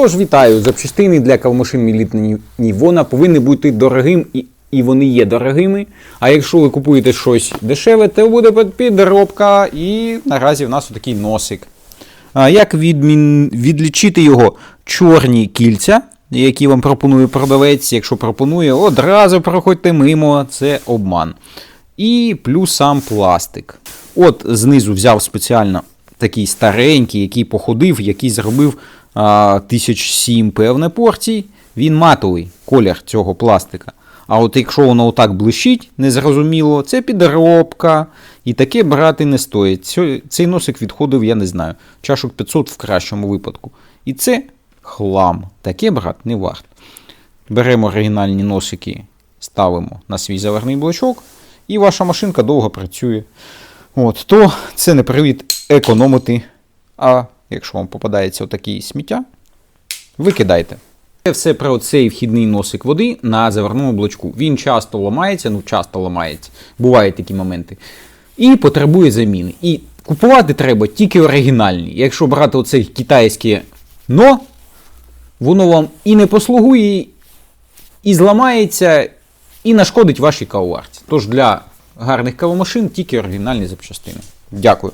Тож вітаю, запчастини для кавомашин Мілітні Нівона повинні бути дорогим і, і вони є дорогими. А якщо ви купуєте щось дешеве, то буде підробка. І наразі в нас такий носик. А як відмін... відлічити його чорні кільця, які вам пропонує продавець, якщо пропонує, одразу проходьте мимо, це обман. І плюс сам пластик. От знизу взяв спеціально такий старенький, який походив, який зробив тисяч сім певне порцій. Він матовий колір цього пластика. А от якщо воно отак блищить, незрозуміло, це підробка. І таке брати не стоїть. Цей носик відходив, я не знаю, чашок 500 в кращому випадку. І це хлам. Таке брати не варто. Беремо оригінальні носики, ставимо на свій заварний блочок, і ваша машинка довго працює. От, то це не привід економити. А якщо вам попадається отакий сміття, викидайте. Це все про цей вхідний носик води на заварному блочку. Він часто ламається, ну часто ламається. Бувають такі моменти. І потребує заміни. І купувати треба тільки оригінальні. Якщо брати оце китайське но, воно вам і не послугує, і зламається, і нашкодить вашій кавоварці. Тож для гарних кавомашин тільки оригінальні запчастини. Дякую.